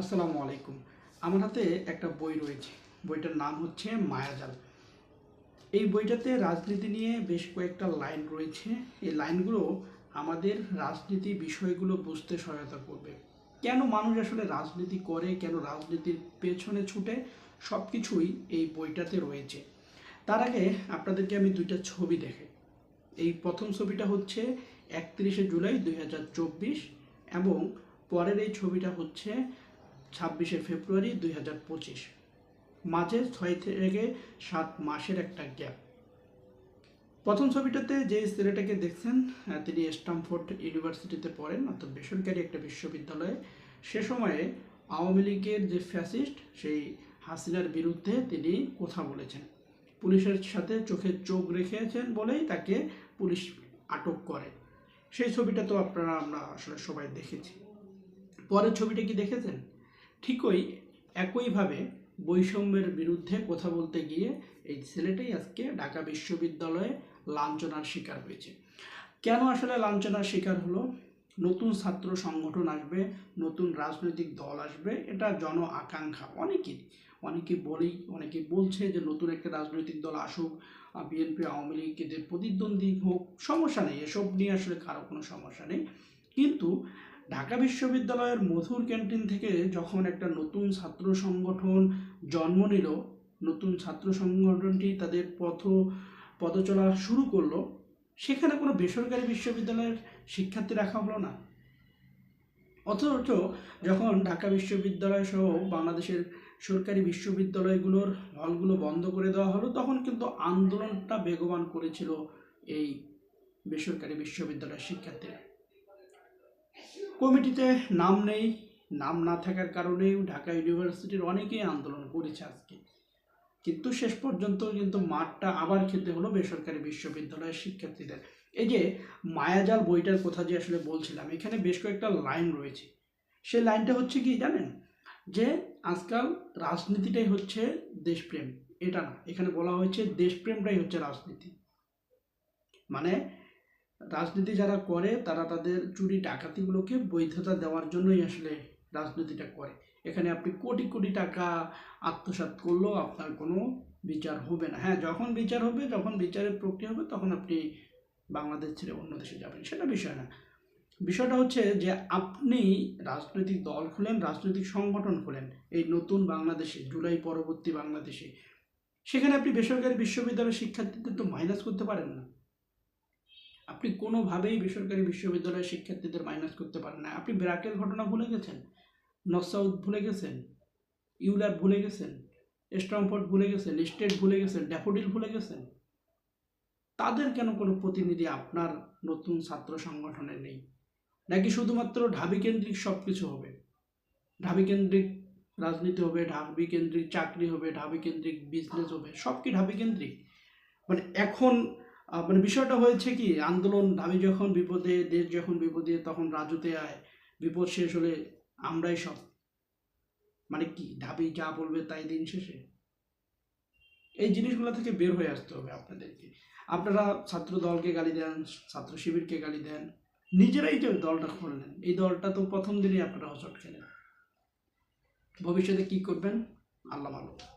আসসালামু আলাইকুম। আমার হাতে একটা বই রয়েছে। বইটার নাম হচ্ছে মায়াজাল। এই বইটাতে রাজনীতি নিয়ে বেশ কয়েকটা লাইন রয়েছে। এই লাইনগুলো আমাদের রাজনীতি বিষয়গুলো বুঝতে সহায়তা করবে। কেন মানুষ আসলে রাজনীতি করে? কেন রাজনীতির পেছনে ছুটে? সব কিছুই এই বইটাতে রয়েছে। তার আগে আপনাদেরকে আমি দুইটা ছবি দেখাই এই প্রথম ছবিটা হচ্ছে একত্রিশে জুলাই দুই হাজার চব্বিশ এবং পরের এই ছবিটা হচ্ছে ছাব্বিশে ফেব্রুয়ারি দুই হাজার পঁচিশ। মাঝে ছয় থেকে সাত মাসের একটা গ্যাপ। প্রথম ছবিটাতে যে ছেলেটাকে দেখছেন তিনি স্টামফোর্ড ইউনিভার্সিটিতে পড়েন, অর্থাৎ বেসরকারি একটা বিশ্ববিদ্যালয়ে। সে সময়ে আওয়ামী লীগের যে ফ্যাসিস্ট, সেই হাসিনার বিরুদ্ধে তিনি কথা বলেছেন। পুলিশের সাথে চোখে চোখ রেখেছেন বলেই তাকে পুলিশ আটক করে। সেই ছবিটা তো আপনারা, আমরা আসলে সবাই দেখেছি। পরের ছবিটা কি দেখেছেন? ঠিকই একইভাবে বৈষম্যের বিরুদ্ধে কথা বলতে গিয়ে এই ছেলেটাই আজকে ঢাকা বিশ্ববিদ্যালয়ে লাঞ্ছনার শিকার হয়েছে। কেন আসলে লাঞ্ছনার শিকার হলো? নতুন ছাত্র সংগঠন আসবে, নতুন রাজনৈতিক দল আসবে, এটা জন আকাঙ্ক্ষা। অনেকেই অনেকে বলেই, অনেকে বলছে যে নতুন একটা রাজনৈতিক দল আসুক বিএনপি, আওয়ামী লীগ, এদের প্রতিদ্বন্দ্বী হোক, সমস্যা নেই। এসব নিয়ে আসলে কারও কোনো সমস্যা নেই। কিন্তু ঢাকা বিশ্ববিদ্যালয়ের মধুর ক্যান্টিন থেকে যখন একটা নতুন ছাত্র সংগঠন জন্ম নিল, নতুন ছাত্র সংগঠনটি তাদের পথ, পদচলা শুরু করল, সেখানে কোনো বেসরকারি বিশ্ববিদ্যালয়ের শিক্ষার্থী রাখা হলো না। অথচ যখন ঢাকা বিশ্ববিদ্যালয় সহ বাংলাদেশের সরকারি বিশ্ববিদ্যালয়গুলোর হলগুলো বন্ধ করে দেওয়া হলো, তখন কিন্তু আন্দোলনটা বেগবান করেছিল এই বেসরকারি বিশ্ববিদ্যালয়ের শিক্ষার্থীরা। কমিটিতে নাম নেই, নাম না থাকার কারণেও ঢাকা ইউনিভার্সিটির অনেকেই আন্দোলন করেছে আজকে। কিন্তু শেষ পর্যন্ত কিন্তু মাঠটা আবার খেতে হলো বেসরকারি বিশ্ববিদ্যালয়ের শিক্ষার্থীদের। এই যে মায়াজাল বইটার কথা যে আসলে বলছিলাম, এখানে বেশ কয়েকটা লাইন রয়েছে। সেই লাইনটা হচ্ছে কি জানেন? যে আজকাল রাজনীতিটাই হচ্ছে দেশপ্রেম। এটা না, এখানে বলা হয়েছে দেশপ্রেমটাই হচ্ছে রাজনীতি। মানে রাজনীতি যারা করে, তারা তাদের চুরি ডাকাতিগুলোকে বৈধতা দেওয়ার জন্যই আসলে রাজনীতিটা করে। এখানে আপনি কোটি কোটি টাকা আত্মসাৎ করলেও আপনার কোনো বিচার হবে না। হ্যাঁ যখন বিচার হবে, যখন বিচারের প্রক্রিয়া হবে, তখন আপনি বাংলাদেশ ছেড়ে অন্য দেশে যাবেন। সেটা বিষয় না। বিষয়টা হচ্ছে যে আপনি রাজনৈতিক দল খুলেন, রাজনৈতিক সংগঠন খুলেন, এই নতুন বাংলাদেশে, জুলাই পরবর্তী বাংলাদেশে, সেখানে আপনি বেসরকারি বিশ্ববিদ্যালয়ের শিক্ষার্থীদের তো মাইনাস করতে পারেন না। আপনি কোনোভাবেই বেসরকারি বিশ্ববিদ্যালয়ের শিক্ষার্থীদের মাইনাস করতে পারেন না। আপনি ব্র্যাকের ঘটনা ভুলে গেছেন নসাউথ ভুলে গেছেন, ইউলার ভুলে গেছেন স্ট্রমফোর্ড ভুলে গেছেন, স্টেট ভুলে গেছেন, ড্যাফোডিল ভুলে গেছেন। তাদের কেন কোনো প্রতিনিধি আপনার নতুন ছাত্র সংগঠনে নেই? নাকি শুধুমাত্র ঢাবি কেন্দ্রিক সব কিছু হবে? ঢাবি কেন্দ্রিক রাজনীতি হবে, ঢাবি কেন্দ্রিক চাকরি হবে, ঢাবি কেন্দ্রিক বিজনেস হবে সব কি ঢাবি কেন্দ্রিক। মানে এখন মানে বিষয়টা হয়েছে কি, আন্দোলন, আমি যখন বিপদে, দেশ যখন বিপদে, তখন রাজুতে আয়, বিপদ শেষ হলে আমরাই সব মানে কি, ঢাবি যা বলবে তাই দিন শেষে? এই জিনিসগুলো থেকে বের হয়ে আসতে হবে আপনাদেরকে। আপনারা ছাত্র দলকে গালি দেন, ছাত্র শিবিরকে গালি দেন, নিজেরাই যে দলটা খুললেন এই দলটা তো প্রথম দিনই আপনারা হচট খেলেন। ভবিষ্যতে কি করবেন? আল্লাহ ভালো।